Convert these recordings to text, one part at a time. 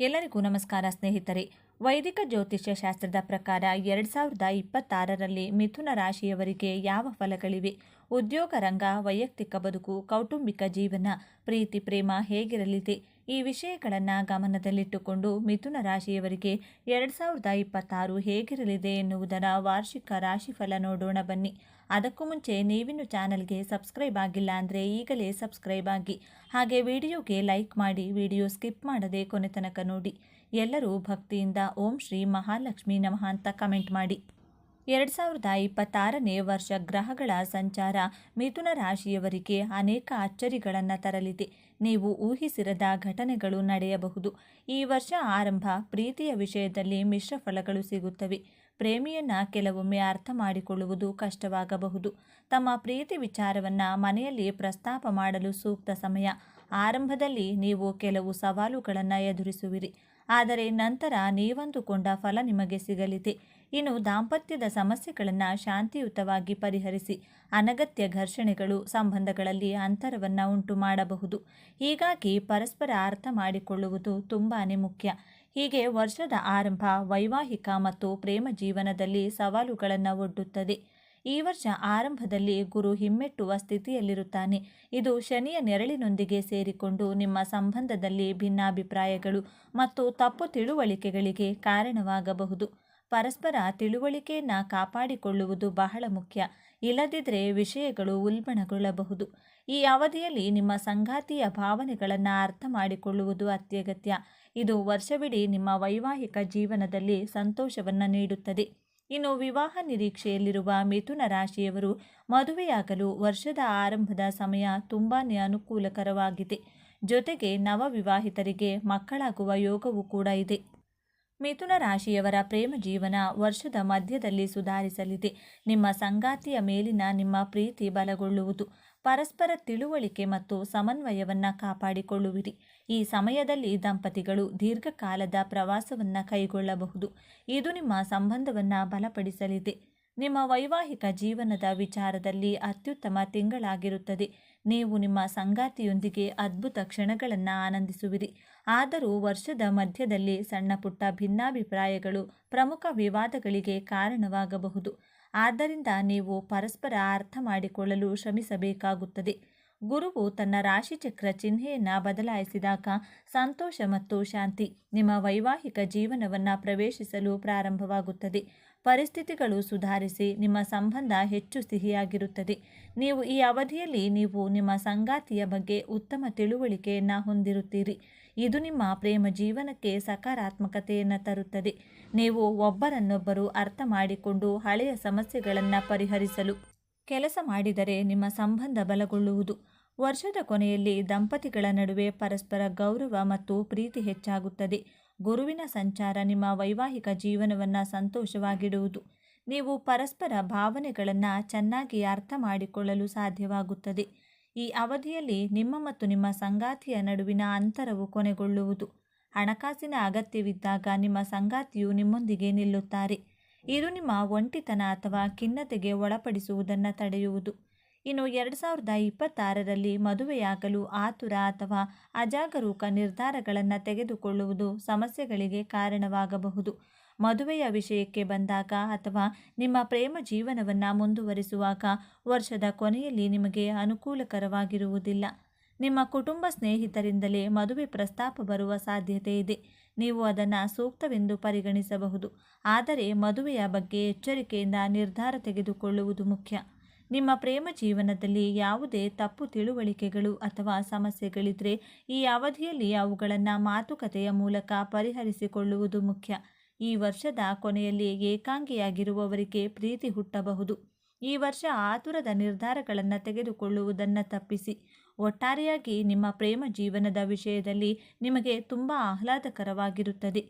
ಎಲ್ಲರಿಗೂ ನಮಸ್ಕಾರ ಸ್ನೇಹಿತರೆ. ವೈದಿಕ ಜ್ಯೋತಿಷ್ಯ ಶಾಸ್ತ್ರದ ಪ್ರಕಾರ ಎರಡು ಸಾವಿರದ ಇಪ್ಪತ್ತಾರರಲ್ಲಿ ಮಿಥುನ ರಾಶಿಯವರಿಗೆ ಯಾವ ಫಲಗಳಿವೆ? ಉದ್ಯೋಗ ರಂಗ, ವೈಯಕ್ತಿಕ ಬದುಕು, ಕೌಟುಂಬಿಕ ಜೀವನ, ಪ್ರೀತಿ, ಪ್ರೇಮ ಹೇಗಿರಲಿದೆ? ಈ ವಿಷಯಗಳನ್ನು ಗಮನದಲ್ಲಿಟ್ಟುಕೊಂಡು ಮಿಥುನ ರಾಶಿಯವರಿಗೆ ಎರಡು ಸಾವಿರದ ಇಪ್ಪತ್ತಾರು ಹೇಗಿರಲಿದೆ ಎನ್ನುವುದರ ವಾರ್ಷಿಕ ರಾಶಿಫಲ ನೋಡೋಣ ಬನ್ನಿ. ಅದಕ್ಕೂ ಮುಂಚೆ ನೀವಿನ್ನು ಚಾನಲ್ಗೆ ಸಬ್ಸ್ಕ್ರೈಬ್ ಆಗಿಲ್ಲ ಅಂದರೆ ಈಗಲೇ ಸಬ್ಸ್ಕ್ರೈಬ್ ಆಗಿ. ಹಾಗೆ ವಿಡಿಯೋಗೆ ಲೈಕ್ ಮಾಡಿ, ವಿಡಿಯೋ ಸ್ಕಿಪ್ ಮಾಡದೆ ಕೊನೆ ತನಕ ನೋಡಿ. ಎಲ್ಲರೂ ಭಕ್ತಿಯಿಂದ ಓಂ ಶ್ರೀ ಮಹಾಲಕ್ಷ್ಮಿ ನಮಃ ಅಂತ ಕಮೆಂಟ್ ಮಾಡಿ. ಎರಡು ಸಾವಿರದ ಇಪ್ಪತ್ತಾರನೇ ವರ್ಷ ಗ್ರಹಗಳ ಸಂಚಾರ ಮಿಥುನ ರಾಶಿಯವರಿಗೆ ಅನೇಕ ಅಚ್ಚರಿಗಳನ್ನು ತರಲಿದೆ. ನೀವು ಊಹಿಸಿರದ ಘಟನೆಗಳು ನಡೆಯಬಹುದು. ಈ ವರ್ಷ ಆರಂಭ ಪ್ರೀತಿಯ ವಿಷಯದಲ್ಲಿ ಮಿಶ್ರ ಫಲಗಳು ಸಿಗುತ್ತವೆ. ಪ್ರೇಮಿಯನ್ನ ಕೆಲವೊಮ್ಮೆ ಅರ್ಥ ಮಾಡಿಕೊಳ್ಳುವುದು ಕಷ್ಟವಾಗಬಹುದು. ತಮ್ಮ ಪ್ರೀತಿ ವಿಚಾರವನ್ನ ಮನೆಯಲ್ಲಿ ಪ್ರಸ್ತಾಪ ಮಾಡಲು ಸೂಕ್ತ ಸಮಯ. ಆರಂಭದಲ್ಲಿ ನೀವು ಕೆಲವು ಸವಾಲುಗಳನ್ನು ಎದುರಿಸುವಿರಿ. ಆದರೆ ನಂತರ ನೀವಂದುಕೊಂಡ ಫಲ ನಿಮಗೆ ಸಿಗಲಿದೆ. ಇನ್ನು ದಾಂಪತ್ಯದ ಸಮಸ್ಯೆಗಳನ್ನು ಶಾಂತಿಯುತವಾಗಿ ಪರಿಹರಿಸಿ ಅನಗತ್ಯ ಘರ್ಷಣೆಗಳು ಸಂಬಂಧಗಳಲ್ಲಿ ಅಂತರವನ್ನು ಉಂಟು ಮಾಡಬಹುದು ಹೀಗಾಗಿ ಪರಸ್ಪರ ಅರ್ಥ ಮಾಡಿಕೊಳ್ಳುವುದು ತುಂಬಾ ಮುಖ್ಯ. ಹೀಗೆ ವರ್ಷದ ಆರಂಭ ವೈವಾಹಿಕ ಮತ್ತು ಪ್ರೇಮ ಜೀವನದಲ್ಲಿ ಸವಾಲುಗಳನ್ನು ಒಡ್ಡುತ್ತದೆ. ಈ ವರ್ಷ ಆರಂಭದಲ್ಲಿ ಗುರು ಹಿಮ್ಮೆಟ್ಟುವ ಸ್ಥಿತಿಯಲ್ಲಿರುತ್ತಾನೆ. ಇದು ಶನಿಯ ನೆರಳಿನೊಂದಿಗೆ ಸೇರಿಕೊಂಡು ನಿಮ್ಮ ಸಂಬಂಧದಲ್ಲಿ ಭಿನ್ನಾಭಿಪ್ರಾಯಗಳು ಮತ್ತು ತಪ್ಪು ತಿಳುವಳಿಕೆಗಳಿಗೆ ಕಾರಣವಾಗಬಹುದು. ಪರಸ್ಪರ ತಿಳುವಳಿಕೆಯನ್ನು ಕಾಪಾಡಿಕೊಳ್ಳುವುದು ಬಹಳ ಮುಖ್ಯ. ಇಲ್ಲದಿದ್ದರೆ ವಿಷಯಗಳು ಉಲ್ಬಣಗೊಳ್ಳಬಹುದು. ಈ ಅವಧಿಯಲ್ಲಿ ನಿಮ್ಮ ಸಂಗಾತಿಯ ಭಾವನೆಗಳನ್ನು ಅರ್ಥ ಮಾಡಿಕೊಳ್ಳುವುದು ಅತ್ಯಗತ್ಯ. ಇದು ವರ್ಷವಿಡೀ ನಿಮ್ಮ ವೈವಾಹಿಕ ಜೀವನದಲ್ಲಿ ಸಂತೋಷವನ್ನು ನೀಡುತ್ತದೆ. ಇನ್ನು ವಿವಾಹ ನಿರೀಕ್ಷೆಯಲ್ಲಿರುವ ಮಿಥುನ ರಾಶಿಯವರು ಮದುವೆಯಾಗಲು ವರ್ಷದ ಆರಂಭದ ಸಮಯ ತುಂಬಾ ಅನುಕೂಲಕರವಾಗಿದೆ. ಜೊತೆಗೆ ನವವಿವಾಹಿತರಿಗೆ ಮಕ್ಕಳಾಗುವ ಯೋಗವೂ ಕೂಡ ಇದೆ. ಮಿಥುನ ರಾಶಿಯವರ ಪ್ರೇಮ ಜೀವನ ವರ್ಷದ ಮಧ್ಯದಲ್ಲಿ ಸುಧಾರಿಸಲಿದೆ. ನಿಮ್ಮ ಸಂಗಾತಿಯ ಮೇಲಿನ ನಿಮ್ಮ ಪ್ರೀತಿ ಬಲಗೊಳ್ಳುವುದು. ಪರಸ್ಪರ ತಿಳುವಳಿಕೆ ಮತ್ತು ಸಮನ್ವಯವನ್ನು ಕಾಪಾಡಿಕೊಳ್ಳುವಿರಿ. ಈ ಸಮಯದಲ್ಲಿ ದಂಪತಿಗಳು ದೀರ್ಘಕಾಲದ ಪ್ರವಾಸವನ್ನು ಕೈಗೊಳ್ಳಬಹುದು. ಇದು ನಿಮ್ಮ ಸಂಬಂಧವನ್ನು ಬಲಪಡಿಸಲಿದೆ. ನಿಮ್ಮ ವೈವಾಹಿಕ ಜೀವನದ ವಿಚಾರದಲ್ಲಿ ಅತ್ಯುತ್ತಮ ತಿಂಗಳಾಗಿರುತ್ತದೆ. ನೀವು ನಿಮ್ಮ ಸಂಗಾತಿಯೊಂದಿಗೆ ಅದ್ಭುತ ಕ್ಷಣಗಳನ್ನು ಆನಂದಿಸುವಿರಿ. ಆದರೂ ವರ್ಷದ ಮಧ್ಯದಲ್ಲಿ ಸಣ್ಣ ಪುಟ್ಟ ಭಿನ್ನಾಭಿಪ್ರಾಯಗಳು ಪ್ರಮುಖ ವಿವಾದಗಳಿಗೆ ಕಾರಣವಾಗಬಹುದು. ಆದ್ದರಿಂದ ನೀವು ಪರಸ್ಪರ ಅರ್ಥ ಮಾಡಿಕೊಳ್ಳಲು ಶ್ರಮಿಸಬೇಕಾಗುತ್ತದೆ. ಗುರುವು ತನ್ನ ರಾಶಿಚಕ್ರ ಚಿಹ್ನೆಯನ್ನು ಬದಲಾಯಿಸಿದಾಗ ಸಂತೋಷ ಮತ್ತು ಶಾಂತಿ ನಿಮ್ಮ ವೈವಾಹಿಕ ಜೀವನವನ್ನು ಪ್ರವೇಶಿಸಲು ಪ್ರಾರಂಭವಾಗುತ್ತದೆ. ಪರಿಸ್ಥಿತಿಗಳು ಸುಧಾರಿಸಿ ನಿಮ್ಮ ಸಂಬಂಧ ಹೆಚ್ಚು ಸಿಹಿಯಾಗಿರುತ್ತದೆ. ನೀವು ಈ ಅವಧಿಯಲ್ಲಿ ನೀವು ನಿಮ್ಮ ಸಂಗಾತಿಯ ಬಗ್ಗೆ ಉತ್ತಮ ತಿಳುವಳಿಕೆಯನ್ನು ಹೊಂದಿರುತ್ತೀರಿ. ಇದು ನಿಮ್ಮ ಪ್ರೇಮ ಜೀವನಕ್ಕೆ ಸಕಾರಾತ್ಮಕತೆಯನ್ನು ತರುತ್ತದೆ. ನೀವು ಒಬ್ಬರನ್ನೊಬ್ಬರು ಅರ್ಥ ಮಾಡಿಕೊಂಡು ಹಳೆಯ ಸಮಸ್ಯೆಗಳನ್ನು ಪರಿಹರಿಸಲು ಕೆಲಸ ಮಾಡಿದರೆ ನಿಮ್ಮ ಸಂಬಂಧ ಬಲಗೊಳ್ಳುವುದು. ವರ್ಷದ ಕೊನೆಯಲ್ಲಿ ದಂಪತಿಗಳ ನಡುವೆ ಪರಸ್ಪರ ಗೌರವ ಮತ್ತು ಪ್ರೀತಿ ಹೆಚ್ಚಾಗುತ್ತದೆ. ಗುರುವಿನ ಸಂಚಾರ ನಿಮ್ಮ ವೈವಾಹಿಕ ಜೀವನವನ್ನು ಸಂತೋಷವಾಗಿಡುವುದು. ನೀವು ಪರಸ್ಪರ ಭಾವನೆಗಳನ್ನು ಚೆನ್ನಾಗಿ ಅರ್ಥ ಮಾಡಿಕೊಳ್ಳಲು ಸಾಧ್ಯವಾಗುತ್ತದೆ. ಈ ಅವಧಿಯಲ್ಲಿ ನಿಮ್ಮ ಮತ್ತು ನಿಮ್ಮ ಸಂಗಾತಿಯ ನಡುವಿನ ಅಂತರವು ಕೊನೆಗೊಳ್ಳುವುದು. ಹಣಕಾಸಿನ ಅಗತ್ಯವಿದ್ದಾಗ ನಿಮ್ಮ ಸಂಗಾತಿಯು ನಿಮ್ಮೊಂದಿಗೆ ನಿಲ್ಲುತ್ತಾರೆ. ಇದು ನಿಮ್ಮ ಒಂಟಿತನ ಅಥವಾ ಖಿನ್ನತೆಗೆ ಒಳಪಡಿಸುವುದನ್ನು ತಡೆಯುವುದು. ಇನ್ನು ಎರಡು ಸಾವಿರದ ಇಪ್ಪತ್ತಾರರಲ್ಲಿ ಮದುವೆಯಾಗಲು ಆತುರ ಅಥವಾ ಅಜಾಗರೂಕ ನಿರ್ಧಾರಗಳನ್ನು ತೆಗೆದುಕೊಳ್ಳುವುದು ಸಮಸ್ಯೆಗಳಿಗೆ ಕಾರಣವಾಗಬಹುದು. ಮದುವೆಯ ವಿಷಯಕ್ಕೆ ಬಂದಾಗ ಅಥವಾ ನಿಮ್ಮ ಪ್ರೇಮ ಜೀವನವನ್ನು ಮುಂದುವರಿಸುವಾಗ ವರ್ಷದ ಕೊನೆಯಲ್ಲಿ ನಿಮಗೆ ಅನುಕೂಲಕರವಾಗಿರುವುದಿಲ್ಲ. ನಿಮ್ಮ ಕುಟುಂಬ ಸ್ನೇಹಿತರಿಂದಲೇ ಮದುವೆ ಪ್ರಸ್ತಾಪ ಬರುವ ಸಾಧ್ಯತೆ ಇದೆ. ನೀವು ಅದನ್ನು ಸೂಕ್ತವೆಂದು ಪರಿಗಣಿಸಬಹುದು. ಆದರೆ ಮದುವೆಯ ಬಗ್ಗೆ ಎಚ್ಚರಿಕೆಯಿಂದ ನಿರ್ಧಾರ ತೆಗೆದುಕೊಳ್ಳುವುದು ಮುಖ್ಯ. ನಿಮ್ಮ ಪ್ರೇಮ ಜೀವನದಲ್ಲಿ ಯಾವುದೇ ತಪ್ಪು ತಿಳುವಳಿಕೆಗಳು ಅಥವಾ ಸಮಸ್ಯೆಗಳಿದ್ರೆ ಈ ಅವಧಿಯಲ್ಲಿ ಅವುಗಳನ್ನು ಮಾತುಕತೆಯ ಮೂಲಕ ಪರಿಹರಿಸಿಕೊಳ್ಳುವುದು ಮುಖ್ಯ. ಈ ವರ್ಷದ ಕೊನೆಯಲ್ಲಿ ಏಕಾಂಗಿಯಾಗಿರುವವರಿಗೆ ಪ್ರೀತಿ ಹುಟ್ಟಬಹುದು. ಈ ವರ್ಷ ಆತುರದ ನಿರ್ಧಾರಗಳನ್ನು ತೆಗೆದುಕೊಳ್ಳುವುದನ್ನು ತಪ್ಪಿಸಿ. ಒಟ್ಟಾರೆಯಾಗಿ ನಿಮ್ಮ ಪ್ರೇಮ ಜೀವನದ ವಿಷಯದಲ್ಲಿ ನಿಮಗೆ ತುಂಬ ಆಹ್ಲಾದಕರವಾಗಿರುತ್ತದೆ.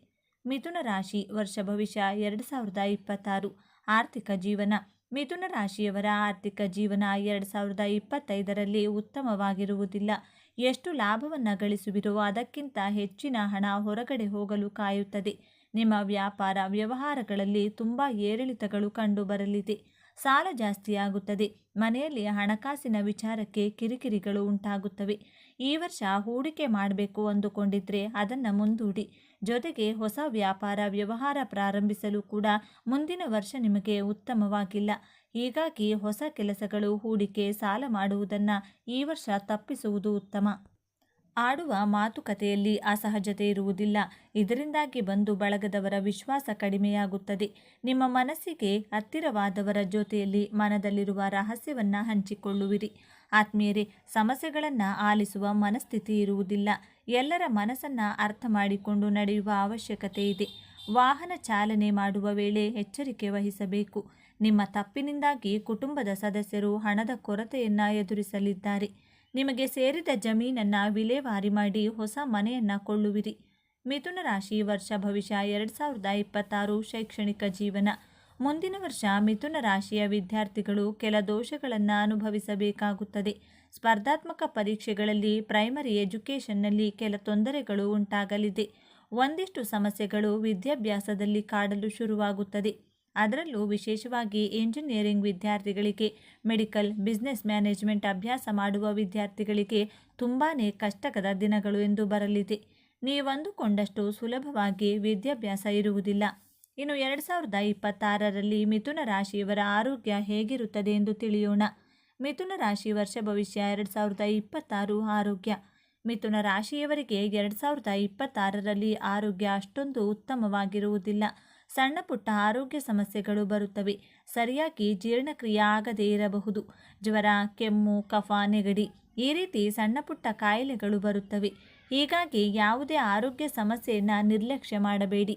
ಮಿಥುನ ರಾಶಿ ವರ್ಷ ಭವಿಷ್ಯ ಎರಡು ಸಾವಿರದ ಇಪ್ಪತ್ತಾರು. ಆರ್ಥಿಕ ಜೀವನ. ಮಿಥುನ ರಾಶಿಯವರ ಆರ್ಥಿಕ ಜೀವನ ಎರಡು ಸಾವಿರದ ಇಪ್ಪತ್ತೈದರಲ್ಲಿ ಉತ್ತಮವಾಗಿರುವುದಿಲ್ಲ. ಎಷ್ಟು ಲಾಭವನ್ನು ಗಳಿಸುವಿರೋ ಅದಕ್ಕಿಂತ ಹೆಚ್ಚಿನ ಹಣ ಹೊರಗಡೆ ಹೋಗಲು ಕಾಯುತ್ತದೆ. ನಿಮ್ಮ ವ್ಯಾಪಾರ ವ್ಯವಹಾರಗಳಲ್ಲಿ ತುಂಬ ಏರಿಳಿತಗಳು ಕಂಡುಬರಲಿದೆ ಸಾಲ ಜಾಸ್ತಿಯಾಗುತ್ತದೆ ಮನೆಯಲ್ಲಿ ಹಣಕಾಸಿನ ವಿಚಾರಕ್ಕೆ ಕಿರಿಕಿರಿಗಳು ಉಂಟಾಗುತ್ತವೆ. ಈ ವರ್ಷ ಹೂಡಿಕೆ ಮಾಡಬೇಕು ಅಂದುಕೊಂಡಿದ್ರೆ ಅದನ್ನು ಮುಂದೂಡಿ. ಜೊತೆಗೆ ಹೊಸ ವ್ಯಾಪಾರ ವ್ಯವಹಾರ ಪ್ರಾರಂಭಿಸಲು ಕೂಡ ಮುಂದಿನ ವರ್ಷ ನಿಮಗೆ ಉತ್ತಮವಾಗಿಲ್ಲ. ಹೀಗಾಗಿ ಹೊಸ ಕೆಲಸಗಳು, ಹೂಡಿಕೆ, ಸಾಲ ಮಾಡುವುದನ್ನು ಈ ವರ್ಷ ತಪ್ಪಿಸುವುದು ಉತ್ತಮ. ಆಡುವ ಮಾತುಕತೆಯಲ್ಲಿ ಅಸಹಜತೆ ಇರುವುದಿಲ್ಲ. ಇದರಿಂದಾಗಿ ಬಂದು ಬಳಗದವರ ವಿಶ್ವಾಸ ಕಡಿಮೆಯಾಗುತ್ತದೆ. ನಿಮ್ಮ ಮನಸ್ಸಿಗೆ ಹತ್ತಿರವಾದವರ ಜೊತೆಯಲ್ಲಿ ಮನದಲ್ಲಿರುವ ರಹಸ್ಯವನ್ನು ಹಂಚಿಕೊಳ್ಳುವಿರಿ. ಆತ್ಮೀಯರೇ, ಸಮಸ್ಯೆಗಳನ್ನು ಆಲಿಸುವ ಮನಸ್ಥಿತಿ ಇರುವುದಿಲ್ಲ. ಎಲ್ಲರ ಮನಸ್ಸನ್ನು ಅರ್ಥ ಮಾಡಿಕೊಂಡು ನಡೆಯುವ ಅವಶ್ಯಕತೆ ಇದೆ. ವಾಹನ ಚಾಲನೆ ಮಾಡುವ ವೇಳೆ ಎಚ್ಚರಿಕೆ ವಹಿಸಬೇಕು. ನಿಮ್ಮ ತಪ್ಪಿನಿಂದಾಗಿ ಕುಟುಂಬದ ಸದಸ್ಯರು ಹಣದ ಕೊರತೆಯನ್ನು ಎದುರಿಸಲಿದ್ದಾರೆ. ನಿಮಗೆ ಸೇರಿದ ಜಮೀನನ್ನು ವಿಲೇವಾರಿ ಮಾಡಿ ಹೊಸ ಮನೆಯನ್ನು ಕೊಳ್ಳುವಿರಿ. ಮಿಥುನ ರಾಶಿ ವರ್ಷ ಭವಿಷ್ಯ ಎರಡು ಸಾವಿರದ ಇಪ್ಪತ್ತಾರು ಶೈಕ್ಷಣಿಕ ಜೀವನ. ಮುಂದಿನ ವರ್ಷ ಮಿಥುನ ರಾಶಿಯ ವಿದ್ಯಾರ್ಥಿಗಳು ಕೆಲ ದೋಷಗಳನ್ನು ಅನುಭವಿಸಬೇಕಾಗುತ್ತದೆ. ಸ್ಪರ್ಧಾತ್ಮಕ ಪರೀಕ್ಷೆಗಳಲ್ಲಿ ಪ್ರೈಮರಿ ಎಜುಕೇಷನ್ನಲ್ಲಿ ಕೆಲ ತೊಂದರೆಗಳು ಉಂಟಾಗಲಿದೆ. ಒಂದಿಷ್ಟು ಸಮಸ್ಯೆಗಳು ವಿದ್ಯಾಭ್ಯಾಸದಲ್ಲಿ ಕಾಡಲು ಶುರುವಾಗುತ್ತದೆ. ಅದರಲ್ಲೂ ವಿಶೇಷವಾಗಿ ಇಂಜಿನಿಯರಿಂಗ್ ವಿದ್ಯಾರ್ಥಿಗಳಿಗೆ, ಮೆಡಿಕಲ್, ಬಿಸ್ನೆಸ್ ಮ್ಯಾನೇಜ್ಮೆಂಟ್ ಅಭ್ಯಾಸ ಮಾಡುವ ವಿದ್ಯಾರ್ಥಿಗಳಿಗೆ ತುಂಬಾ ಕಷ್ಟಕರ ದಿನಗಳು ಎಂದು ಬರಲಿದೆ. ನೀವಂದುಕೊಂಡಷ್ಟು ಸುಲಭವಾಗಿ ವಿದ್ಯಾಭ್ಯಾಸ ಇರುವುದಿಲ್ಲ. ಇನ್ನು ಎರಡು ಸಾವಿರದ ಇಪ್ಪತ್ತಾರರಲ್ಲಿ ಮಿಥುನ ರಾಶಿಯವರ ಆರೋಗ್ಯ ಹೇಗಿರುತ್ತದೆ ಎಂದು ತಿಳಿಯೋಣ. ಮಿಥುನ ರಾಶಿ ವರ್ಷ ಭವಿಷ್ಯ ಎರಡು ಸಾವಿರದ ಇಪ್ಪತ್ತಾರು ಆರೋಗ್ಯ. ಮಿಥುನ ರಾಶಿಯವರಿಗೆ ಎರಡು ಸಾವಿರದ ಇಪ್ಪತ್ತಾರರಲ್ಲಿ ಆರೋಗ್ಯ ಅಷ್ಟೊಂದು ಉತ್ತಮವಾಗಿರುವುದಿಲ್ಲ. ಸಣ್ಣ ಪುಟ್ಟ ಆರೋಗ್ಯ ಸಮಸ್ಯೆಗಳು ಬರುತ್ತವೆ. ಸರಿಯಾಗಿ ಜೀರ್ಣಕ್ರಿಯೆ ಆಗದೇ ಇರಬಹುದು. ಜ್ವರ, ಕೆಮ್ಮು, ಕಫ, ನೆಗಡಿ ಈ ರೀತಿ ಸಣ್ಣ ಪುಟ್ಟ ಕಾಯಿಲೆಗಳು ಬರುತ್ತವೆ. ಹೀಗಾಗಿ ಯಾವುದೇ ಆರೋಗ್ಯ ಸಮಸ್ಯೆಯನ್ನು ನಿರ್ಲಕ್ಷ್ಯ ಮಾಡಬೇಡಿ.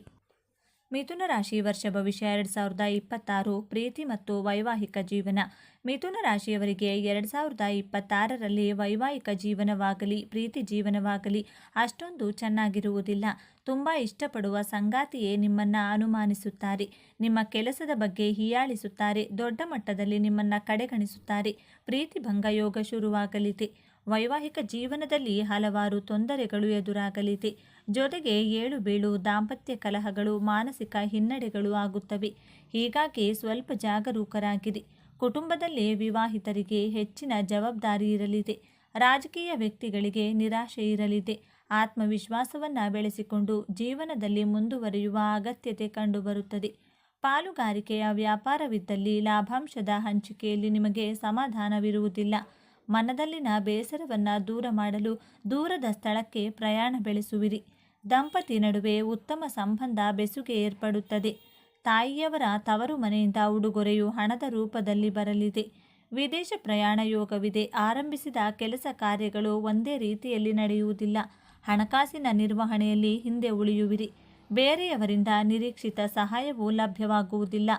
ಮಿಥುನ ರಾಶಿ ವರ್ಷ ಭವಿಷ್ಯ ಎರಡು ಸಾವಿರದ ಇಪ್ಪತ್ತಾರು ಪ್ರೀತಿ ಮತ್ತು ವೈವಾಹಿಕ ಜೀವನ. ಮಿಥುನ ರಾಶಿಯವರಿಗೆ ಎರಡು ಸಾವಿರದ ಇಪ್ಪತ್ತಾರರಲ್ಲಿ ವೈವಾಹಿಕ ಜೀವನವಾಗಲಿ, ಪ್ರೀತಿ ಜೀವನವಾಗಲಿ ಅಷ್ಟೊಂದು ಚೆನ್ನಾಗಿರುವುದಿಲ್ಲ. ತುಂಬ ಇಷ್ಟಪಡುವ ಸಂಗಾತಿಯೇ ನಿಮ್ಮನ್ನು ಅನುಮಾನಿಸುತ್ತಾರೆ. ನಿಮ್ಮ ಕೆಲಸದ ಬಗ್ಗೆ ಹೀಯಾಳಿಸುತ್ತಾರೆ. ದೊಡ್ಡ ಮಟ್ಟದಲ್ಲಿ ನಿಮ್ಮನ್ನು ಕಡೆಗಣಿಸುತ್ತಾರೆ. ಪ್ರೀತಿ ಭಂಗ ಯೋಗ ಶುರುವಾಗಲಿದೆ. ವೈವಾಹಿಕ ಜೀವನದಲ್ಲಿ ಹಲವಾರು ತೊಂದರೆಗಳು ಎದುರಾಗಲಿದೆ. ಜೊತೆಗೆ ಏಳು ಬೀಳು ದಾಂಪತ್ಯ ಕಲಹಗಳು, ಮಾನಸಿಕ ಹಿನ್ನಡೆಗಳು ಆಗುತ್ತವೆ. ಹೀಗಾಗಿ ಸ್ವಲ್ಪ ಜಾಗರೂಕರಾಗಿರಿ. ಕುಟುಂಬದಲ್ಲಿ ವಿವಾಹಿತರಿಗೆ ಹೆಚ್ಚಿನ ಜವಾಬ್ದಾರಿ ಇರಲಿದೆ. ರಾಜಕೀಯ ವ್ಯಕ್ತಿಗಳಿಗೆ ನಿರಾಶೆ ಇರಲಿದೆ. ಆತ್ಮವಿಶ್ವಾಸವನ್ನು ಬೆಳೆಸಿಕೊಂಡು ಜೀವನದಲ್ಲಿ ಮುಂದುವರಿಯುವ ಅಗತ್ಯತೆ ಕಂಡುಬರುತ್ತದೆ. ಪಾಲುಗಾರಿಕೆಯ ವ್ಯಾಪಾರವಿದ್ದಲ್ಲಿ ಲಾಭಾಂಶದ ಹಂಚಿಕೆಯಲ್ಲಿ ನಿಮಗೆ ಸಮಾಧಾನವಿರುವುದಿಲ್ಲ. ಮನದಲ್ಲಿನ ಬೇಸರವನ್ನು ದೂರ ಮಾಡಲು ದೂರದ ಸ್ಥಳಕ್ಕೆ ಪ್ರಯಾಣ ಬೆಳೆಸುವಿರಿ. ದಂಪತಿ ನಡುವೆ ಉತ್ತಮ ಸಂಬಂಧ, ಬೆಸುಗೆ ಏರ್ಪಡುತ್ತದೆ. ತಾಯಿಯವರ ತವರು ಮನೆಯಿಂದ ಉಡುಗೊರೆಯು ಹಣದ ರೂಪದಲ್ಲಿ ಬರಲಿದೆ. ವಿದೇಶ ಪ್ರಯಾಣ ಯೋಗವಿದೆ. ಆರಂಭಿಸಿದ ಕೆಲಸ ಕಾರ್ಯಗಳು ಒಂದೇ ರೀತಿಯಲ್ಲಿ ನಡೆಯುವುದಿಲ್ಲ. ಹಣಕಾಸಿನ ನಿರ್ವಹಣೆಯಲ್ಲಿ ಹಿಂದೆ ಉಳಿಯುವಿರಿ. ಬೇರೆಯವರಿಂದ ನಿರೀಕ್ಷಿತ ಸಹಾಯವು ಲಭ್ಯವಾಗುವುದಿಲ್ಲ.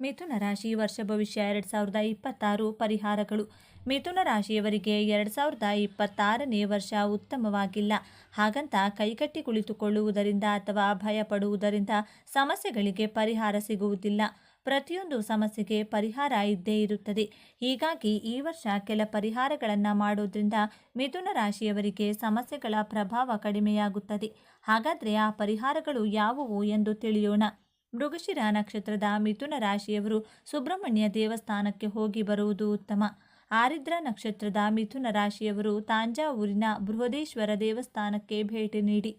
ಮಿಥುನ ರಾಶಿ ವರ್ಷ ಭವಿಷ್ಯ ಎರಡು ಸಾವಿರದ ಇಪ್ಪತ್ತಾರು ಪರಿಹಾರಗಳು. ಮಿಥುನ ರಾಶಿಯವರಿಗೆ ಎರಡು ಸಾವಿರದ ಇಪ್ಪತ್ತಾರನೇ ವರ್ಷ ಉತ್ತಮವಾಗಿಲ್ಲ. ಹಾಗಂತ ಕೈಕಟ್ಟಿ ಕುಳಿತುಕೊಳ್ಳುವುದರಿಂದ ಅಥವಾ ಭಯಪಡುವುದರಿಂದ ಸಮಸ್ಯೆಗಳಿಗೆ ಪರಿಹಾರ ಸಿಗುವುದಿಲ್ಲ. ಪ್ರತಿಯೊಂದು ಸಮಸ್ಯೆಗೆ ಪರಿಹಾರ ಇದ್ದೇ ಇರುತ್ತದೆ. ಹೀಗಾಗಿ ಈ ವರ್ಷ ಕೆಲ ಪರಿಹಾರಗಳನ್ನು ಮಾಡೋದ್ರಿಂದ ಮಿಥುನ ರಾಶಿಯವರಿಗೆ ಸಮಸ್ಯೆಗಳ ಪ್ರಭಾವ ಕಡಿಮೆಯಾಗುತ್ತದೆ. ಹಾಗಾದರೆ ಆ ಪರಿಹಾರಗಳು ಯಾವುವು ಎಂದು ತಿಳಿಯೋಣ. ಮೃಗಶಿರ ನಕ್ಷತ್ರದ ಮಿಥುನ ರಾಶಿಯವರು ಸುಬ್ರಹ್ಮಣ್ಯ ದೇವಸ್ಥಾನಕ್ಕೆ ಹೋಗಿ ಬರುವುದು ಉತ್ತಮ. ಆರಿದ್ರ ನಕ್ಷತ್ರದ ಮಿಥುನ ರಾಶಿಯವರು ತಾಂಜಾವೂರಿನ ಬೃಹದೇಶ್ವರ ದೇವಸ್ಥಾನಕ್ಕೆ ಭೇಟಿ ನೀಡಿ.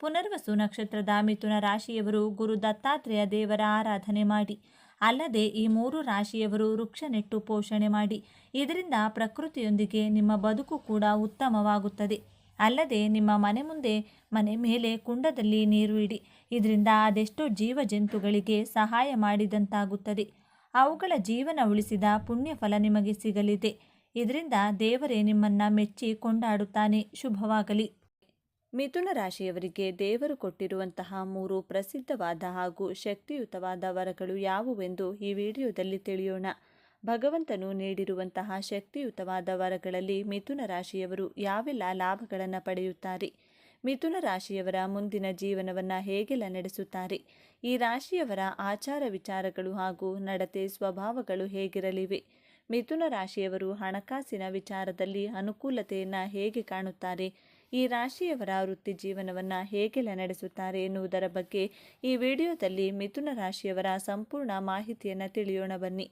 ಪುನರ್ವಸು ನಕ್ಷತ್ರದ ಮಿಥುನ ರಾಶಿಯವರು ಗುರು ದತ್ತಾತ್ರೇಯ ದೇವರ ಆರಾಧನೆ ಮಾಡಿ. ಅಲ್ಲದೆ ಈ ಮೂರು ರಾಶಿಯವರು ವೃಕ್ಷ ನೆಟ್ಟು ಪೋಷಣೆ ಮಾಡಿ. ಇದರಿಂದ ಪ್ರಕೃತಿಯೊಂದಿಗೆ ನಿಮ್ಮ ಬದುಕು ಕೂಡ ಉತ್ತಮವಾಗುತ್ತದೆ. ಅಲ್ಲದೆ ನಿಮ್ಮ ಮನೆ ಮುಂದೆ ಮನೆ ಮೇಲೆ ಕುಂಡದಲ್ಲಿ ನೀರು ಇಡಿ. ಇದರಿಂದ ಅದೆಷ್ಟೋ ಜೀವ ಜಂತುಗಳಿಗೆ ಸಹಾಯ ಮಾಡಿದಂತಾಗುತ್ತದೆ. ಅವುಗಳ ಜೀವನ ಉಳಿಸಿದ ಪುಣ್ಯ ಫಲ ನಿಮಗೆ ಸಿಗಲಿದೆ. ಇದರಿಂದ ದೇವರೇ ನಿಮ್ಮನ್ನ ಮೆಚ್ಚಿ ಕೊಂಡಾಡುತ್ತಾನೆ. ಶುಭವಾಗಲಿ. ಮಿಥುನ ರಾಶಿಯವರಿಗೆ ದೇವರು ಕೊಟ್ಟಿರುವಂತಹ ಮೂರು ಪ್ರಸಿದ್ಧವಾದ ಹಾಗೂ ಶಕ್ತಿಯುತವಾದ ವರಗಳು ಯಾವುವೆಂದು ಈ ವಿಡಿಯೋದಲ್ಲಿ ತಿಳಿಯೋಣ. ಭಗವಂತನು ನೀಡಿರುವಂತಹ ಶಕ್ತಿಯುತವಾದ ವರಗಳಲ್ಲಿ ಮಿಥುನ ರಾಶಿಯವರು ಯಾವೆಲ್ಲ ಲಾಭಗಳನ್ನು ಪಡೆಯುತ್ತಾರೆ? ಮಿಥುನ ರಾಶಿಯವರ ಮುಂದಿನ ಜೀವನವನ್ನು ಹೇಗೆಲ್ಲ ನಡೆಸುತ್ತಾರೆ? ಈ ರಾಶಿಯವರ ಆಚಾರ ವಿಚಾರಗಳು ಹಾಗೂ ನಡತೆ ಸ್ವಭಾವಗಳು ಹೇಗಿರಲಿವೆ? ಮಿಥುನ ರಾಶಿಯವರು ಹಣಕಾಸಿನ ವಿಚಾರದಲ್ಲಿ ಅನುಕೂಲತೆಯನ್ನು ಹೇಗೆ ಕಾಣುತ್ತಾರೆ? ಈ ರಾಶಿಯವರ ವೃತ್ತಿ ಜೀವನವನ್ನು ಹೇಗೆಲ್ಲ ನಡೆಸುತ್ತಾರೆ ಎನ್ನುವುದರ ಬಗ್ಗೆ ಈ ವಿಡಿಯೋದಲ್ಲಿ ಮಿಥುನ ರಾಶಿಯವರ ಸಂಪೂರ್ಣ ಮಾಹಿತಿಯನ್ನು ತಿಳಿಯೋಣ ಬನ್ನಿ.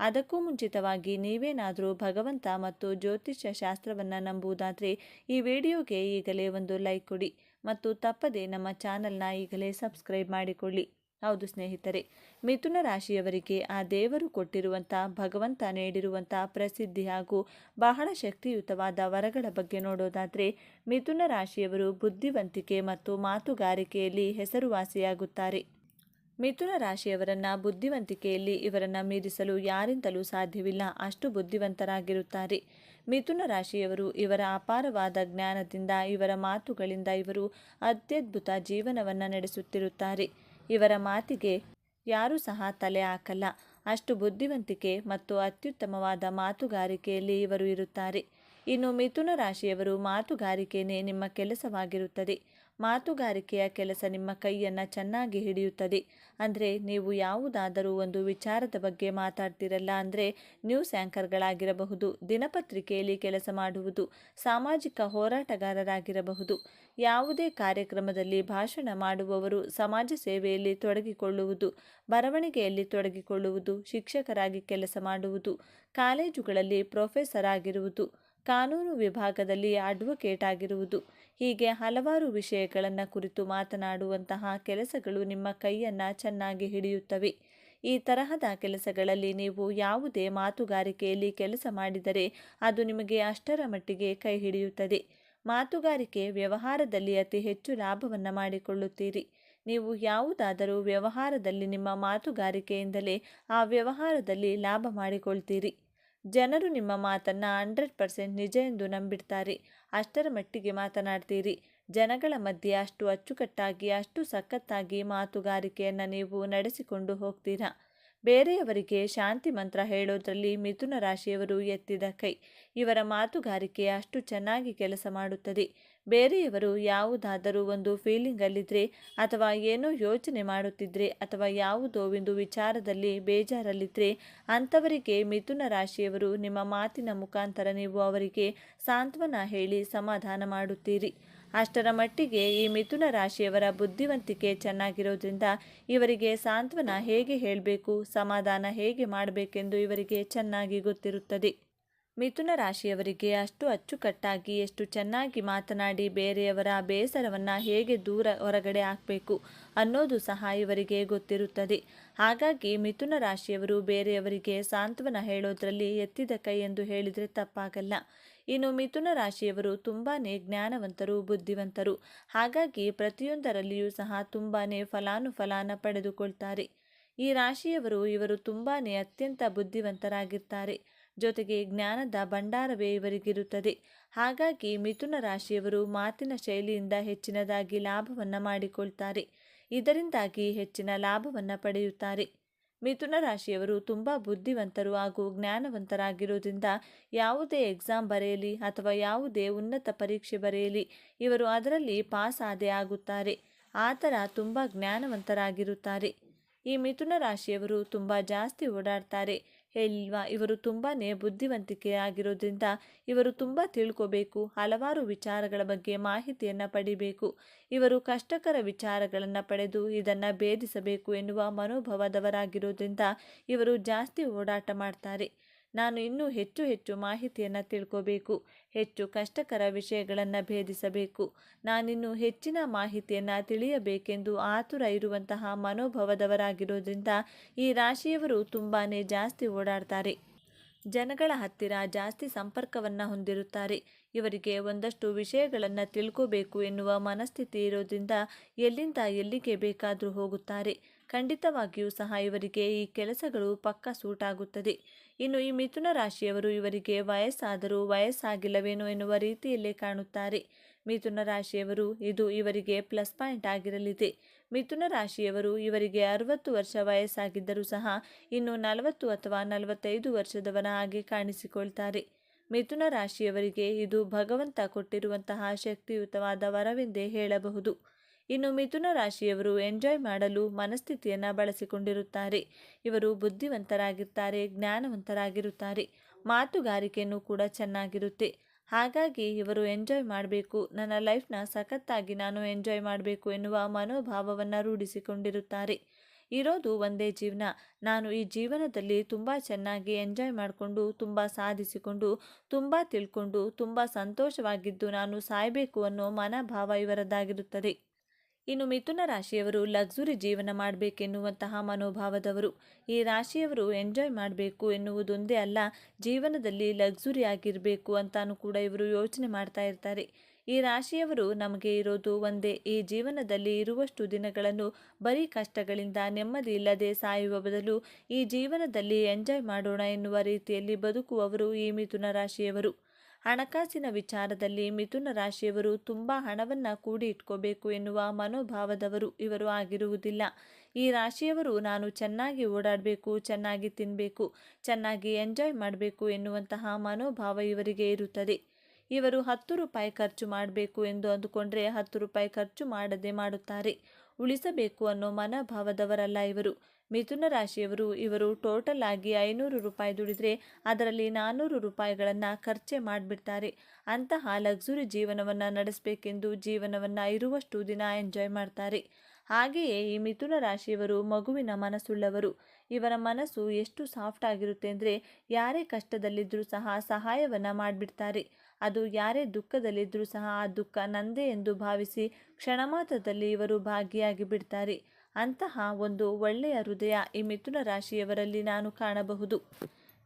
ಅದಕ್ಕೂ ಮುಂಚಿತವಾಗಿ ನೀವೇನಾದರೂ ಭಗವಂತ ಮತ್ತು ಜ್ಯೋತಿಷ್ಯ ಶಾಸ್ತ್ರವನ್ನು ನಂಬುವುದಾದರೆ ಈ ವಿಡಿಯೋಗೆ ಈಗಲೇ ಒಂದು ಲೈಕ್ ಕೊಡಿ ಮತ್ತು ತಪ್ಪದೆ ನಮ್ಮ ಚಾನಲ್ನ ಈಗಲೇ ಸಬ್ಸ್ಕ್ರೈಬ್ ಮಾಡಿಕೊಳ್ಳಿ. ಹೌದು ಸ್ನೇಹಿತರೆ, ಮಿಥುನ ರಾಶಿಯವರಿಗೆ ಆ ದೇವರು ಕೊಟ್ಟಿರುವಂಥ ಭಗವಂತ ನೀಡಿರುವಂಥ ಪ್ರಸಿದ್ಧಿ ಹಾಗೂ ಬಹಳ ಶಕ್ತಿಯುತವಾದ ವರಗಳ ಬಗ್ಗೆ ನೋಡೋದಾದರೆ ಮಿಥುನ ರಾಶಿಯವರು ಬುದ್ಧಿವಂತಿಕೆ ಮತ್ತು ಮಾತುಗಾರಿಕೆಯಲ್ಲಿ ಹೆಸರುವಾಸಿಯಾಗುತ್ತಾರೆ. ಮಿಥುನ ರಾಶಿಯವರನ್ನ ಬುದ್ಧಿವಂತಿಕೆಯಲ್ಲಿ ಇವರನ್ನ ಮೀರಿಸಲು ಯಾರಿಂದಲೂ ಸಾಧ್ಯವಿಲ್ಲ. ಅಷ್ಟು ಬುದ್ಧಿವಂತರಾಗಿರುತ್ತಾರೆ. ಮಿಥುನ ರಾಶಿಯವರು ಇವರ ಅಪಾರವಾದ ಜ್ಞಾನದಿಂದ, ಇವರ ಮಾತುಗಳಿಂದ ಇವರು ಅತ್ಯದ್ಭುತ ಜೀವನವನ್ನು ನಡೆಸುತ್ತಿರುತ್ತಾರೆ. ಇವರ ಮಾತಿಗೆ ಯಾರೂ ಸಹ ತಲೆ ಹಾಕಲ್ಲ. ಅಷ್ಟು ಬುದ್ಧಿವಂತಿಕೆ ಮತ್ತು ಅತ್ಯುತ್ತಮವಾದ ಮಾತುಗಾರಿಕೆಯಲ್ಲಿ ಇವರು ಇರುತ್ತಾರೆ. ಇನ್ನು ಮಿಥುನ ರಾಶಿಯವರು ಮಾತುಗಾರಿಕೆಯೇ ನಿಮ್ಮ ಕೆಲಸವಾಗಿರುತ್ತದೆ. ಮಾತುಗಾರಿಕೆಯ ಕೆಲಸ ನಿಮ್ಮ ಕೈಯನ್ನು ಚೆನ್ನಾಗಿ ಹಿಡಿಯುತ್ತದೆ. ಅಂದರೆ ನೀವು ಯಾವುದಾದರೂ ಒಂದು ವಿಚಾರದ ಬಗ್ಗೆ ಮಾತಾಡ್ತಿರಲ್ಲ ಅಂದರೆ ನ್ಯೂಸ್ ಆ್ಯಂಕರ್ಗಳಾಗಿರಬಹುದು ದಿನಪತ್ರಿಕೆಯಲ್ಲಿ ಕೆಲಸ ಮಾಡುವುದು, ಸಾಮಾಜಿಕ ಹೋರಾಟಗಾರರಾಗಿರಬಹುದು. ಯಾವುದೇ ಕಾರ್ಯಕ್ರಮದಲ್ಲಿ ಭಾಷಣ ಮಾಡುವವರು ಸಮಾಜ ಸೇವೆಯಲ್ಲಿ ತೊಡಗಿಕೊಳ್ಳುವುದು, ಬರವಣಿಗೆಯಲ್ಲಿ ತೊಡಗಿಕೊಳ್ಳುವುದು, ಶಿಕ್ಷಕರಾಗಿ ಕೆಲಸ ಮಾಡುವುದು, ಕಾಲೇಜುಗಳಲ್ಲಿ ಪ್ರೊಫೆಸರ್ ಆಗಿರುವುದು ಕಾನೂನು ವಿಭಾಗದಲ್ಲಿ ಅಡ್ವೊಕೇಟ್ ಆಗಿರುವುದು. ಹೀಗೆ ಹಲವಾರು ವಿಷಯಗಳನ್ನು ಕುರಿತು ಮಾತನಾಡುವಂತಹ ಕೆಲಸಗಳು ನಿಮ್ಮ ಕೈಯನ್ನು ಚೆನ್ನಾಗಿ ಹಿಡಿಯುತ್ತವೆ. ಈ ತರಹದ ಕೆಲಸಗಳಲ್ಲಿ ನೀವು ಯಾವುದೇ ಮಾತುಗಾರಿಕೆಯಲ್ಲಿ ಕೆಲಸ ಮಾಡಿದರೆ ಅದು ನಿಮಗೆ ಅಷ್ಟರ ಮಟ್ಟಿಗೆ ಕೈ ಹಿಡಿಯುತ್ತದೆ. ಮಾತುಗಾರಿಕೆ ವ್ಯವಹಾರದಲ್ಲಿ ಅತಿ ಹೆಚ್ಚು ಲಾಭವನ್ನು ಮಾಡಿಕೊಳ್ಳುತ್ತೀರಿ. ನೀವು ಯಾವುದಾದರೂ ವ್ಯವಹಾರದಲ್ಲಿ ನಿಮ್ಮ ಮಾತುಗಾರಿಕೆಯಿಂದಲೇ ಆ ವ್ಯವಹಾರದಲ್ಲಿ ಲಾಭ ಮಾಡಿಕೊಳ್ತೀರಿ. ಜನರು ನಿಮ್ಮ ಮಾತನ್ನು ಹಂಡ್ರೆಡ್ ಪರ್ಸೆಂಟ್ ನಿಜ ಎಂದು ನಂಬಿಡ್ತಾರೆ. ಅಷ್ಟರ ಮಟ್ಟಿಗೆ ಮಾತನಾಡ್ತೀರಿ. ಜನಗಳ ಮಧ್ಯೆ ಅಷ್ಟು ಅಚ್ಚುಕಟ್ಟಾಗಿ, ಅಷ್ಟು ಸಖತ್ತಾಗಿ ಮಾತುಗಾರಿಕೆಯನ್ನು ನೀವು ನಡೆಸಿಕೊಂಡು ಹೋಗ್ತೀರಾ? ಬೇರೆಯವರಿಗೆ ಶಾಂತಿ ಮಂತ್ರ ಹೇಳೋದ್ರಲ್ಲಿ ಮಿಥುನ ರಾಶಿಯವರು ಎತ್ತಿದ ಕೈ. ಇವರ ಮಾತುಗಾರಿಕೆ ಅಷ್ಟು ಚೆನ್ನಾಗಿ ಕೆಲಸ ಮಾಡುತ್ತದೆ. ಬೇರೆಯವರು ಯಾವುದಾದರೂ ಒಂದು ಫೀಲಿಂಗಲ್ಲಿದ್ದರೆ ಅಥವಾ ಏನೋ ಯೋಚನೆ ಮಾಡುತ್ತಿದ್ದರೆ ಅಥವಾ ಯಾವುದೋ ಒಂದು ವಿಚಾರದಲ್ಲಿ ಬೇಜಾರಲ್ಲಿದ್ದರೆ ಅಂಥವರಿಗೆ ಮಿಥುನ ರಾಶಿಯವರು ನಿಮ್ಮ ಮಾತಿನ ಮುಖಾಂತರ ನೀವು ಅವರಿಗೆ ಸಾಂತ್ವನ ಹೇಳಿ ಸಮಾಧಾನ ಮಾಡುತ್ತೀರಿ. ಅಷ್ಟರ ಮಟ್ಟಿಗೆ ಈ ಮಿಥುನ ರಾಶಿಯವರ ಬುದ್ಧಿವಂತಿಕೆ ಚೆನ್ನಾಗಿರೋದ್ರಿಂದ ಇವರಿಗೆ ಸಾಂತ್ವನ ಹೇಗೆ ಹೇಳಬೇಕು, ಸಮಾಧಾನ ಹೇಗೆ ಮಾಡಬೇಕೆಂದು ಇವರಿಗೆ ಚೆನ್ನಾಗಿ ಗೊತ್ತಿರುತ್ತದೆ. ಮಿಥುನ ರಾಶಿಯವರಿಗೆ ಅಷ್ಟು ಅಚ್ಚುಕಟ್ಟಾಗಿ, ಎಷ್ಟು ಚೆನ್ನಾಗಿ ಮಾತನಾಡಿ ಬೇರೆಯವರ ಬೇಸರವನ್ನು ಹೇಗೆ ದೂರ ಹೊರಗಡೆ ಹಾಕಬೇಕು ಅನ್ನೋದು ಸಹ ಇವರಿಗೆ ಗೊತ್ತಿರುತ್ತದೆ. ಹಾಗಾಗಿ ಮಿಥುನ ರಾಶಿಯವರು ಬೇರೆಯವರಿಗೆ ಸಾಂತ್ವನ ಹೇಳೋದ್ರಲ್ಲಿ ಎತ್ತಿದ ಕೈ ಎಂದು ಹೇಳಿದರೆ ತಪ್ಪಾಗಲ್ಲ. ಇನ್ನು ಮಿಥುನ ರಾಶಿಯವರು ತುಂಬಾ ಜ್ಞಾನವಂತರು, ಬುದ್ಧಿವಂತರು. ಹಾಗಾಗಿ ಪ್ರತಿಯೊಂದರಲ್ಲಿಯೂ ಸಹ ತುಂಬಾ ಫಲಾನುಫಲಾನ ಪಡೆದುಕೊಳ್ತಾರೆ. ಈ ರಾಶಿಯವರು ಇವರು ತುಂಬಾ ಅತ್ಯಂತ ಬುದ್ಧಿವಂತರಾಗಿರ್ತಾರೆ. ಜೊತೆಗೆ ಜ್ಞಾನದ ಭಂಡಾರವೇ ಇವರಿಗಿರುತ್ತದೆ. ಹಾಗಾಗಿ ಮಿಥುನ ರಾಶಿಯವರು ಮಾತಿನ ಶೈಲಿಯಿಂದ ಹೆಚ್ಚಿನದಾಗಿ ಲಾಭವನ್ನು ಮಾಡಿಕೊಳ್ತಾರೆ. ಇದರಿಂದಾಗಿ ಹೆಚ್ಚಿನ ಲಾಭವನ್ನು ಪಡೆಯುತ್ತಾರೆ. ಮಿಥುನ ರಾಶಿಯವರು ತುಂಬ ಬುದ್ಧಿವಂತರು ಹಾಗೂ ಜ್ಞಾನವಂತರಾಗಿರುವುದರಿಂದ ಯಾವುದೇ ಎಕ್ಸಾಮ್ ಬರೆಯಲಿ ಅಥವಾ ಯಾವುದೇ ಉನ್ನತ ಪರೀಕ್ಷೆ ಬರೆಯಲಿ ಇವರು ಅದರಲ್ಲಿ ಪಾಸ್ ಆದೇ ಆಗುತ್ತಾರೆ. ಆ ಥರ ತುಂಬ ಜ್ಞಾನವಂತರಾಗಿರುತ್ತಾರೆ. ಈ ಮಿಥುನ ರಾಶಿಯವರು ತುಂಬ ಜಾಸ್ತಿ ಓಡಾಡ್ತಾರೆ. ಹೇಳಿಲ್ವಾ? ಇವರು ತುಂಬಾ ಬುದ್ಧಿವಂತಿಕೆ ಆಗಿರೋದ್ರಿಂದ ಇವರು ತುಂಬ ತಿಳ್ಕೋಬೇಕು, ಹಲವಾರು ವಿಚಾರಗಳ ಬಗ್ಗೆ ಮಾಹಿತಿಯನ್ನು ಪಡಿಬೇಕು. ಇವರು ಕಷ್ಟಕರ ವಿಚಾರಗಳನ್ನು ಪಡೆದು ಇದನ್ನು ಭೇದಿಸಬೇಕು ಎನ್ನುವ ಮನೋಭಾವದವರಾಗಿರೋದ್ರಿಂದ ಇವರು ಜಾಸ್ತಿ ಓಡಾಟ ಮಾಡ್ತಾರೆ. ನಾನು ಇನ್ನೂ ಹೆಚ್ಚು ಹೆಚ್ಚು ಮಾಹಿತಿಯನ್ನು ತಿಳ್ಕೋಬೇಕು, ಹೆಚ್ಚು ಕಷ್ಟಕರ ವಿಷಯಗಳನ್ನು ಭೇದಿಸಬೇಕು. ನಾನಿನ್ನೂ ಹೆಚ್ಚಿನ ಮಾಹಿತಿಯನ್ನು ತಿಳಿಯಬೇಕೆಂದು ಆತುರ ಇರುವಂತಹ ಮನೋಭಾವದವರಾಗಿರೋದ್ರಿಂದ ಈ ರಾಶಿಯವರು ತುಂಬಾ ಜಾಸ್ತಿ ಓಡಾಡ್ತಾರೆ. ಜನಗಳ ಹತ್ತಿರ ಜಾಸ್ತಿ ಸಂಪರ್ಕವನ್ನು ಹೊಂದಿರುತ್ತಾರೆ. ಇವರಿಗೆ ಒಂದಷ್ಟು ವಿಷಯಗಳನ್ನು ತಿಳ್ಕೋಬೇಕು ಎನ್ನುವ ಮನಸ್ಥಿತಿ ಇರೋದ್ರಿಂದ ಎಲ್ಲಿಂದ ಎಲ್ಲಿಗೆ ಬೇಕಾದರೂ ಹೋಗುತ್ತಾರೆ. ಖಂಡಿತವಾಗಿಯೂ ಸಹ ಇವರಿಗೆ ಈ ಕೆಲಸಗಳು ಪಕ್ಕ ಸೂಟ್ ಆಗುತ್ತದೆ. ಇನ್ನು ಈ ಮಿಥುನ ರಾಶಿಯವರು ಇವರಿಗೆ ವಯಸ್ಸಾದರೂ ವಯಸ್ಸಾಗಿಲ್ಲವೇನೋ ಎನ್ನುವ ರೀತಿಯಲ್ಲಿ ಕಾಣುತ್ತಾರೆ. ಮಿಥುನ ರಾಶಿಯವರು ಇದು ಇವರಿಗೆ ಪ್ಲಸ್ ಪಾಯಿಂಟ್ ಆಗಿರಲಿದೆ. ಮಿಥುನ ರಾಶಿಯವರು ಇವರಿಗೆ ಅರವತ್ತು ವರ್ಷ ವಯಸ್ಸಾಗಿದ್ದರೂ ಸಹ ಇನ್ನು ನಲವತ್ತು ಅಥವಾ ನಲವತ್ತೈದು ವರ್ಷದವರ ಹಾಗೆ ಕಾಣಿಸಿಕೊಳ್ತಾರೆ. ಮಿಥುನ ರಾಶಿಯವರಿಗೆ ಇದು ಭಗವಂತ ಕೊಟ್ಟಿರುವಂತಹ ಶಕ್ತಿಯುತವಾದ ವರವೆಂದೇ ಹೇಳಬಹುದು. ಇನ್ನು ಮಿಥುನ ರಾಶಿಯವರು ಎಂಜಾಯ್ ಮಾಡಲು ಮನಸ್ಥಿತಿಯನ್ನು ಬಳಸಿಕೊಂಡಿರುತ್ತಾರೆ. ಇವರು ಬುದ್ಧಿವಂತರಾಗಿರ್ತಾರೆ, ಜ್ಞಾನವಂತರಾಗಿರುತ್ತಾರೆ ಮಾತುಗಾರಿಕೆಯನ್ನು ಕೂಡ ಚೆನ್ನಾಗಿರುತ್ತೆ. ಹಾಗಾಗಿ ಇವರು ಎಂಜಾಯ್ ಮಾಡಬೇಕು, ನನ್ನ ಲೈಫ್ನ ಸಖತ್ತಾಗಿ ನಾನು ಎಂಜಾಯ್ ಮಾಡಬೇಕು ಎನ್ನುವ ಮನೋಭಾವವನ್ನು ರೂಢಿಸಿಕೊಂಡಿರುತ್ತಾರೆ. ಇರೋದು ಒಂದೇ ಜೀವನ. ನಾನು ಈ ಜೀವನದಲ್ಲಿ ತುಂಬ ಚೆನ್ನಾಗಿ ಎಂಜಾಯ್ ಮಾಡಿಕೊಂಡು, ತುಂಬ ಸಾಧಿಸಿಕೊಂಡು, ತುಂಬ ತಿಳ್ಕೊಂಡು, ತುಂಬ ಸಂತೋಷವಾಗಿದ್ದು ನಾನು ಸಾಯಬೇಕು ಅನ್ನೋ ಮನೋಭಾವ ಇವರದ್ದಾಗಿರುತ್ತದೆ. ಇನ್ನು ಮಿಥುನ ರಾಶಿಯವರು ಲಕ್ಸುರಿ ಜೀವನ ಮಾಡಬೇಕೆನ್ನುವಂತಹ ಮನೋಭಾವದವರು. ಈ ರಾಶಿಯವರು ಎಂಜಾಯ್ ಮಾಡಬೇಕು ಎನ್ನುವುದೊಂದೇ ಅಲ್ಲ, ಜೀವನದಲ್ಲಿ ಲಕ್ಸುರಿ ಆಗಿರಬೇಕು ಅಂತಾನು ಕೂಡ ಇವರು ಯೋಚನೆ ಮಾಡ್ತಾ ಇರ್ತಾರೆ. ಈ ರಾಶಿಯವರು ನಮಗೆ ಇರೋದು ಒಂದೇ, ಈ ಜೀವನದಲ್ಲಿ ಇರುವಷ್ಟು ದಿನಗಳನ್ನು ಬರೀ ಕಷ್ಟಗಳಿಂದ ನೆಮ್ಮದಿ ಇಲ್ಲದೆ ಸಾಯುವ ಬದಲು ಈ ಜೀವನದಲ್ಲಿ ಎಂಜಾಯ್ ಮಾಡೋಣ ಎನ್ನುವ ರೀತಿಯಲ್ಲಿ ಬದುಕುವವರು ಈ ಮಿಥುನ ರಾಶಿಯವರು. ಹಣಕಾಸಿನ ವಿಚಾರದಲ್ಲಿ ಮಿಥುನ ರಾಶಿಯವರು ತುಂಬ ಹಣವನ್ನು ಕೂಡಿ ಇಟ್ಕೋಬೇಕು ಎನ್ನುವ ಮನೋಭಾವದವರು ಇವರು ಆಗಿರುವುದಿಲ್ಲ. ಈ ರಾಶಿಯವರು ನಾನು ಚೆನ್ನಾಗಿ ಓಡಾಡಬೇಕು, ಚೆನ್ನಾಗಿ ತಿನ್ನಬೇಕು ಚೆನ್ನಾಗಿ ಎಂಜಾಯ್ ಮಾಡಬೇಕು ಎನ್ನುವಂತಹ ಮನೋಭಾವ ಇವರಿಗೆ ಇರುತ್ತದೆ. ಇವರು ಹತ್ತು ರೂಪಾಯಿ ಖರ್ಚು ಮಾಡಬೇಕು ಎಂದು ಅಂದುಕೊಂಡ್ರೆ ಹತ್ತು ರೂಪಾಯಿ ಖರ್ಚು ಮಾಡದೆ ಮಾಡುತ್ತಾರೆ. ಉಳಿಸಬೇಕು ಅನ್ನೋ ಮನೋಭಾವದವರಲ್ಲ ಇವರು. ಮಿಥುನ ರಾಶಿಯವರು ಇವರು ಟೋಟಲ್ ಆಗಿ ಐನೂರು ರೂಪಾಯಿ ದುಡಿದರೆ ಅದರಲ್ಲಿ ನಾನ್ನೂರು ರೂಪಾಯಿಗಳನ್ನು ಖರ್ಚೆ ಮಾಡಿಬಿಡ್ತಾರೆ. ಅಂತಹ ಲಕ್ಸುರಿ ಜೀವನವನ್ನು ನಡೆಸಬೇಕೆಂದು ಜೀವನವನ್ನು ಇರುವಷ್ಟು ದಿನ ಎಂಜಾಯ್ ಮಾಡ್ತಾರೆ. ಹಾಗೆಯೇ ಈ ಮಿಥುನ ರಾಶಿಯವರು ಮಗುವಿನ ಮನಸ್ಸುಳ್ಳವರು. ಇವರ ಮನಸ್ಸು ಎಷ್ಟು ಸಾಫ್ಟ್ ಆಗಿರುತ್ತೆ ಅಂದರೆ ಯಾರೇ ಕಷ್ಟದಲ್ಲಿದ್ದರೂ ಸಹ ಸಹಾಯವನ್ನು ಮಾಡಿಬಿಡ್ತಾರೆ. ಅದು ಯಾರೇ ದುಃಖದಲ್ಲಿದ್ದರೂ ಸಹ ಆ ದುಃಖ ನಂದೇ ಎಂದು ಭಾವಿಸಿ ಕ್ಷಣ ಮಾತ್ರದಲ್ಲಿ ಇವರು ಭಾಗಿಯಾಗಿ ಬಿಡ್ತಾರೆ. ಅಂತಹ ಒಂದು ಒಳ್ಳೆಯ ಹೃದಯ ಈ ಮಿಥುನ ರಾಶಿಯವರಲ್ಲಿ ನಾನು ಕಾಣಬಹುದು.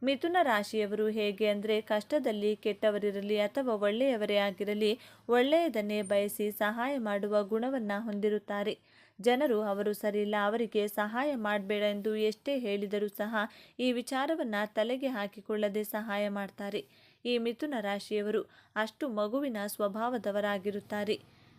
ಮಿಥುನ ರಾಶಿಯವರು ಹೇಗೆ ಅಂದರೆ ಕಷ್ಟದಲ್ಲಿ ಕೆಟ್ಟವರಿರಲಿ ಅಥವಾ ಒಳ್ಳೆಯವರೇ ಆಗಿರಲಿ ಒಳ್ಳೆಯದನ್ನೇ ಬಯಸಿ ಸಹಾಯ ಮಾಡುವ ಗುಣವನ್ನು ಹೊಂದಿರುತ್ತಾರೆ. ಜನರು ಅವರು ಸರಿಯಿಲ್ಲ, ಅವರಿಗೆ ಸಹಾಯ ಮಾಡಬೇಡ ಎಂದು ಎಷ್ಟೇ ಹೇಳಿದರೂ ಸಹ ಈ ವಿಚಾರವನ್ನು ತಲೆಗೆ ಹಾಕಿಕೊಳ್ಳದೆ ಸಹಾಯ ಮಾಡ್ತಾರೆ. ಈ ಮಿಥುನ ರಾಶಿಯವರು ಅಷ್ಟು ಮಗುವಿನ ಸ್ವಭಾವದವರಾಗಿರುತ್ತಾರೆ.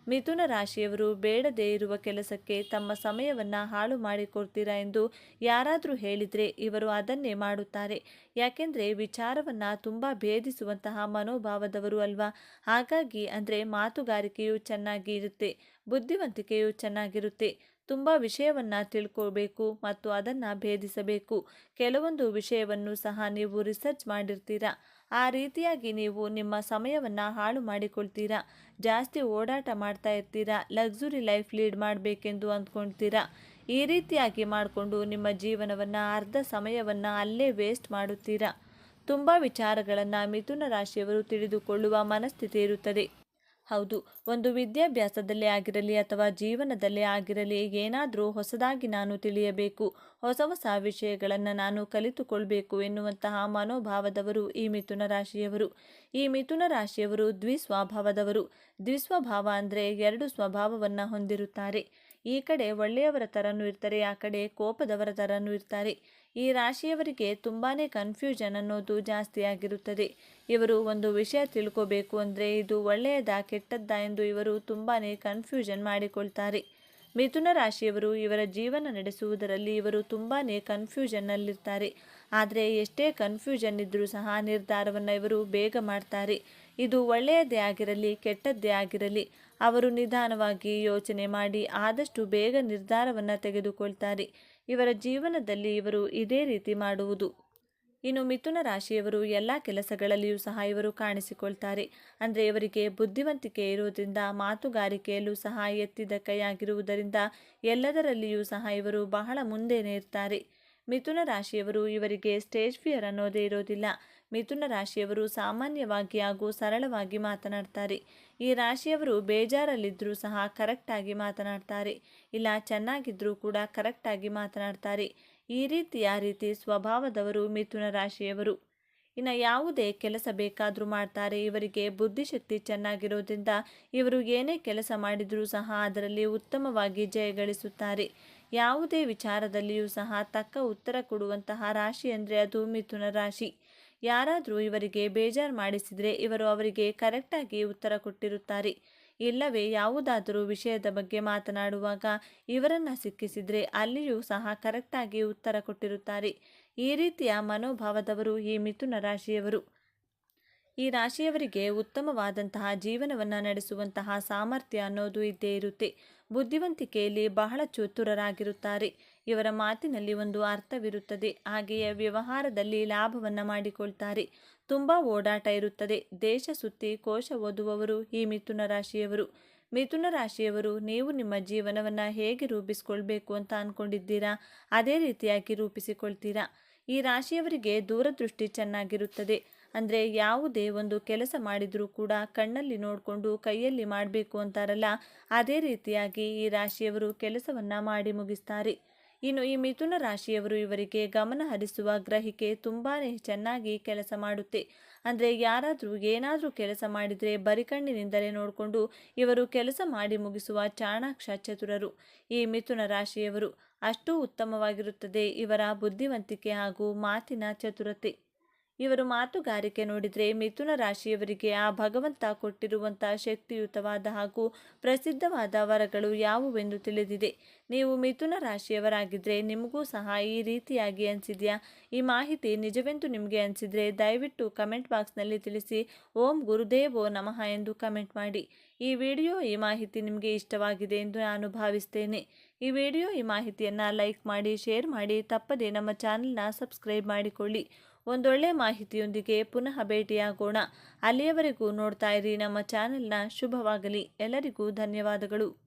ಮಿಥುನ ರಾಶಿಯವರು ಬೇಡದೇ ಇರುವ ಕೆಲಸಕ್ಕೆ ತಮ್ಮ ಸಮಯವನ್ನು ಹಾಳು ಮಾಡಿಕೊಡ್ತೀರಾ ಎಂದು ಯಾರಾದರೂ ಹೇಳಿದರೆ ಇವರು ಅದನ್ನೇ ಮಾಡುತ್ತಾರೆ. ಯಾಕೆಂದರೆ ವಿಚಾರವನ್ನು ತುಂಬ ಭೇದಿಸುವಂತಹ ಮನೋಭಾವದವರು ಅಲ್ವಾ? ಹಾಗಾಗಿ ಅಂದರೆ ಮಾತುಗಾರಿಕೆಯು ಚೆನ್ನಾಗಿ ಇರುತ್ತೆ, ಬುದ್ಧಿವಂತಿಕೆಯು ಚೆನ್ನಾಗಿರುತ್ತೆ. ತುಂಬ ವಿಷಯವನ್ನು ತಿಳ್ಕೋಬೇಕು ಮತ್ತು ಅದನ್ನು ಭೇದಿಸಬೇಕು. ಕೆಲವೊಂದು ವಿಷಯವನ್ನು ಸಹ ನೀವು ರಿಸರ್ಚ್ ಮಾಡಿರ್ತೀರಾ? ಆ ರೀತಿಯಾಗಿ ನೀವು ನಿಮ್ಮ ಸಮಯವನ್ನು ಹಾಳು ಮಾಡಿಕೊಳ್ತೀರಾ? ಜಾಸ್ತಿ ಓಡಾಟ ಮಾಡ್ತಾ ಇರ್ತೀರಾ? ಲಕ್ಸುರಿ ಲೈಫ್ ಲೀಡ್ ಮಾಡಬೇಕೆಂದು ಅಂದ್ಕೊಳ್ತೀರಾ ಈ ರೀತಿಯಾಗಿ ಮಾಡಿಕೊಂಡು ನಿಮ್ಮ ಜೀವನವನ್ನು ಅರ್ಧ ಸಮಯವನ್ನು ಅಲ್ಲೇ ವೇಸ್ಟ್ ಮಾಡುತ್ತೀರಾ? ತುಂಬ ವಿಚಾರಗಳನ್ನು ಮಿಥುನ ರಾಶಿಯವರು ತಿಳಿದುಕೊಳ್ಳುವ ಮನಸ್ಥಿತಿ ಇರುತ್ತದೆ. ಹೌದು ಒಂದು ವಿದ್ಯಾಭ್ಯಾಸದಲ್ಲೇ ಆಗಿರಲಿ ಅಥವಾ ಜೀವನದಲ್ಲೇ ಆಗಿರಲಿ ಏನಾದರೂ ಹೊಸದಾಗಿ ನಾನು ತಿಳಿಯಬೇಕು. ಹೊಸ ಹೊಸ ವಿಷಯಗಳನ್ನು ನಾನು ಕಲಿತುಕೊಳ್ಬೇಕು ಎನ್ನುವಂತಹ ಮನೋಭಾವದವರು ಈ ಮಿಥುನ ರಾಶಿಯವರು. ಈ ಮಿಥುನ ರಾಶಿಯವರು ದ್ವಿಸ್ವಭಾವದವರು. ದ್ವಿಸ್ವಭಾವ ಅಂದರೆ ಎರಡು ಸ್ವಭಾವವನ್ನು ಹೊಂದಿರುತ್ತಾರೆ. ಈ ಕಡೆ ಒಳ್ಳೆಯವರ ಥರನೂ ಇರ್ತಾರೆ, ಆ ಕಡೆ ಕೋಪದವರ ಥರನೂ ಇರ್ತಾರೆ. ಈ ರಾಶಿಯವರಿಗೆ ತುಂಬಾ ಕನ್ಫ್ಯೂಷನ್ ಅನ್ನೋದು ಜಾಸ್ತಿ ಆಗಿರುತ್ತದೆ. ಇವರು ಒಂದು ವಿಷಯ ತಿಳ್ಕೋಬೇಕು ಅಂದರೆ ಇದು ಒಳ್ಳೆಯದಾ ಕೆಟ್ಟದ್ದಾ ಎಂದು ಇವರು ತುಂಬಾ ಕನ್ಫ್ಯೂಷನ್ ಮಾಡಿಕೊಳ್ತಾರೆ. ಮಿಥುನ ರಾಶಿಯವರು ಇವರ ಜೀವನ ನಡೆಸುವುದರಲ್ಲಿ ಇವರು ತುಂಬಾ ಕನ್ಫ್ಯೂಷನ್ನಲ್ಲಿರ್ತಾರೆ ಆದರೆ ಎಷ್ಟೇ ಕನ್ಫ್ಯೂಷನ್ ಇದ್ದರೂ ಸಹ ನಿರ್ಧಾರವನ್ನು ಇವರು ಬೇಗ ಮಾಡ್ತಾರೆ. ಇದು ಒಳ್ಳೆಯದೇ ಆಗಿರಲಿ, ಕೆಟ್ಟದ್ದೇ ಆಗಿರಲಿ, ಅವರು ನಿಧಾನವಾಗಿ ಯೋಚನೆ ಮಾಡಿ ಆದಷ್ಟು ಬೇಗ ನಿರ್ಧಾರವನ್ನು ತೆಗೆದುಕೊಳ್ತಾರೆ. ಇವರ ಜೀವನದಲ್ಲಿ ಇವರು ಇದೇ ರೀತಿ ಮಾಡುವುದು. ಇನ್ನು ಮಿಥುನ ರಾಶಿಯವರು ಎಲ್ಲ ಕೆಲಸಗಳಲ್ಲಿಯೂ ಸಹ ಇವರು ಕಾಣಿಸಿಕೊಳ್ತಾರೆ. ಅಂದರೆ ಇವರಿಗೆ ಬುದ್ಧಿವಂತಿಕೆ ಇರುವುದರಿಂದ, ಮಾತುಗಾರಿಕೆಯಲ್ಲೂ ಸಹ ಎತ್ತಿದ ಕೈಯಾಗಿರುವುದರಿಂದ ಎಲ್ಲದರಲ್ಲಿಯೂ ಸಹ ಇವರು ಬಹಳ ಮುಂದೆ ಇರ್ತಾರೆ ಮಿಥುನ ರಾಶಿಯವರು ಇವರಿಗೆ ಸ್ಟೇಜ್ ಫಿಯರ್ ಅನ್ನೋದೇ ಇರೋದಿಲ್ಲ. ಮಿಥುನ ರಾಶಿಯವರು ಸಾಮಾನ್ಯವಾಗಿ ಹಾಗೂ ಸರಳವಾಗಿ ಮಾತನಾಡ್ತಾರೆ. ಈ ರಾಶಿಯವರು ಬೇಜಾರಲ್ಲಿದ್ದರೂ ಸಹ ಕರೆಕ್ಟಾಗಿ ಮಾತನಾಡ್ತಾರೆ. ಇಲ್ಲ ಚೆನ್ನಾಗಿದ್ದರೂ ಕೂಡ ಕರೆಕ್ಟಾಗಿ ಮಾತನಾಡ್ತಾರೆ. ಈ ರೀತಿಯ ರೀತಿ ಸ್ವಭಾವದವರು ಮಿಥುನ ರಾಶಿಯವರು. ಇನ್ನು ಯಾವುದೇ ಕೆಲಸ ಬೇಕಾದರೂ ಮಾಡ್ತಾರೆ. ಇವರಿಗೆ ಬುದ್ಧಿಶಕ್ತಿ ಚೆನ್ನಾಗಿರೋದ್ರಿಂದ ಇವರು ಏನೇ ಕೆಲಸ ಮಾಡಿದರೂ ಸಹ ಅದರಲ್ಲಿ ಉತ್ತಮವಾಗಿ ಜಯಗಳಿಸುತ್ತಾರೆ ಯಾವುದೇ ವಿಚಾರದಲ್ಲಿಯೂ ಸಹ ತಕ್ಕ ಉತ್ತರ ಕೊಡುವಂತಹ ರಾಶಿ ಅಂದರೆ ಅದು ಮಿಥುನ ರಾಶಿ. ಯಾರಾದರೂ ಇವರಿಗೆ ಬೇಜಾರು ಮಾಡಿಸಿದರೆ ಇವರು ಅವರಿಗೆ ಕರೆಕ್ಟಾಗಿ ಉತ್ತರ ಕೊಟ್ಟಿರುತ್ತಾರೆ. ಇಲ್ಲವೇ? ಯಾವುದಾದರೂ ವಿಷಯದ ಬಗ್ಗೆ ಮಾತನಾಡುವಾಗ ಇವರನ್ನು ಸಿಕ್ಕಿಸಿದರೆ ಅಲ್ಲಿಯೂ ಸಹ ಕರೆಕ್ಟಾಗಿ ಉತ್ತರ ಕೊಟ್ಟಿರುತ್ತಾರೆ. ಈ ರೀತಿಯ ಮನೋಭಾವದವರು ಈ ಮಿಥುನ ರಾಶಿಯವರು. ಈ ರಾಶಿಯವರಿಗೆ ಉತ್ತಮವಾದಂತಹ ಜೀವನವನ್ನು ನಡೆಸುವಂತಹ ಸಾಮರ್ಥ್ಯ ಅನ್ನೋದು ಇದ್ದೇ ಇರುತ್ತೆ. ಬುದ್ಧಿವಂತಿಕೆಯಲ್ಲಿ ಬಹಳ ಚತುರರಾಗಿರುತ್ತಾರೆ. ಇವರ ಮಾತಿನಲ್ಲಿ ಒಂದು ಅರ್ಥವಿರುತ್ತದೆ. ಹಾಗೆಯೇ ವ್ಯವಹಾರದಲ್ಲಿ ಲಾಭವನ್ನು ಮಾಡಿಕೊಳ್ತಾರೆ. ತುಂಬ ಓಡಾಟ ಇರುತ್ತದೆ. ದೇಶ ಸುತ್ತಿ ಕೋಶ ಓದುವವರು ಈ ಮಿಥುನ ರಾಶಿಯವರು. ಮಿಥುನ ರಾಶಿಯವರು, ನೀವು ನಿಮ್ಮ ಜೀವನವನ್ನು ಹೇಗೆ ರೂಪಿಸಿಕೊಳ್ಬೇಕು ಅಂತ ಅಂದ್ಕೊಂಡಿದ್ದೀರಾ ಅದೇ ರೀತಿಯಾಗಿ ರೂಪಿಸಿಕೊಳ್ತೀರಾ? ಈ ರಾಶಿಯವರಿಗೆ ದೂರದೃಷ್ಟಿ ಚೆನ್ನಾಗಿರುತ್ತದೆ. ಅಂದರೆ ಯಾವುದೇ ಒಂದು ಕೆಲಸ ಮಾಡಿದರೂ ಕೂಡ ಕಣ್ಣಲ್ಲಿ ನೋಡಿಕೊಂಡು ಕೈಯಲ್ಲಿ ಮಾಡಬೇಕು ಅಂತಾರಲ್ಲ, ಅದೇ ರೀತಿಯಾಗಿ ಈ ರಾಶಿಯವರು ಕೆಲಸವನ್ನು ಮಾಡಿ ಮುಗಿಸ್ತಾರೆ. ಇನ್ನು ಈ ಮಿಥುನ ರಾಶಿಯವರು ಇವರಿಗೆ ಗಮನ ಹರಿಸುವ ಗ್ರಹಿಕೆ ತುಂಬಾ ಚೆನ್ನಾಗಿ ಕೆಲಸ ಮಾಡುತ್ತೆ. ಅಂದರೆ ಯಾರಾದರೂ ಏನಾದರೂ ಕೆಲಸ ಮಾಡಿದರೆ ಬರಿಕಣ್ಣಿನಿಂದಲೇ ನೋಡಿಕೊಂಡು ಇವರು ಕೆಲಸ ಮಾಡಿ ಮುಗಿಸುವ ಚಾಣಾಕ್ಷ ಚತುರರು. ಈ ಮಿಥುನ ರಾಶಿಯವರು ಅಷ್ಟು ಉತ್ತಮವಾಗಿರುತ್ತದೆ ಇವರ ಬುದ್ಧಿವಂತಿಕೆ ಹಾಗೂ ಮಾತಿನ ಚತುರತೆ. ಇವರು ಮಾತುಗಾರಿಕೆ ನೋಡಿದರೆ ಮಿಥುನ ರಾಶಿಯವರಿಗೆ ಆ ಭಗವಂತ ಕೊಟ್ಟಿರುವಂಥ ಶಕ್ತಿಯುತವಾದ ಹಾಗೂ ಪ್ರಸಿದ್ಧವಾದ ವರಗಳು ಯಾವುವೆಂದು ತಿಳಿದಿದೆ. ನೀವು ಮಿಥುನ ರಾಶಿಯವರಾಗಿದ್ದರೆ ನಿಮಗೂ ಸಹ ಈ ರೀತಿಯಾಗಿ ಅನಿಸಿದೆಯಾ? ಈ ಮಾಹಿತಿ ನಿಜವೆಂದು ನಿಮಗೆ ಅನಿಸಿದರೆ ದಯವಿಟ್ಟು ಕಮೆಂಟ್ ಬಾಕ್ಸ್ನಲ್ಲಿ ತಿಳಿಸಿ. ಓಂ ಗುರುದೇವೋ ನಮಃ ಎಂದು ಕಮೆಂಟ್ ಮಾಡಿ. ಈ ವಿಡಿಯೋ, ಈ ಮಾಹಿತಿ ನಿಮಗೆ ಇಷ್ಟವಾಗಿದೆ ಎಂದು ನಾನು ಭಾವಿಸ್ತೇನೆ. ಈ ವಿಡಿಯೋ, ಈ ಮಾಹಿತಿಯನ್ನು ಲೈಕ್ ಮಾಡಿ, ಶೇರ್ ಮಾಡಿ, ತಪ್ಪದೆ ನಮ್ಮ ಚಾನಲ್ನ ಸಬ್ಸ್ಕ್ರೈಬ್ ಮಾಡಿಕೊಳ್ಳಿ. ಒಂದೊಳ್ಳೆ ಮಾಹಿತಿಯೊಂದಿಗೆ ಪುನಃ ಭೇಟಿಯಾಗೋಣ. ಅಲ್ಲಿಯವರೆಗೂ ನೋಡ್ತಾ ಇರಿ ನಮ್ಮ ಚಾನೆಲ್ನ ಶುಭವಾಗಲಿ. ಎಲ್ಲರಿಗೂ ಧನ್ಯವಾದಗಳು.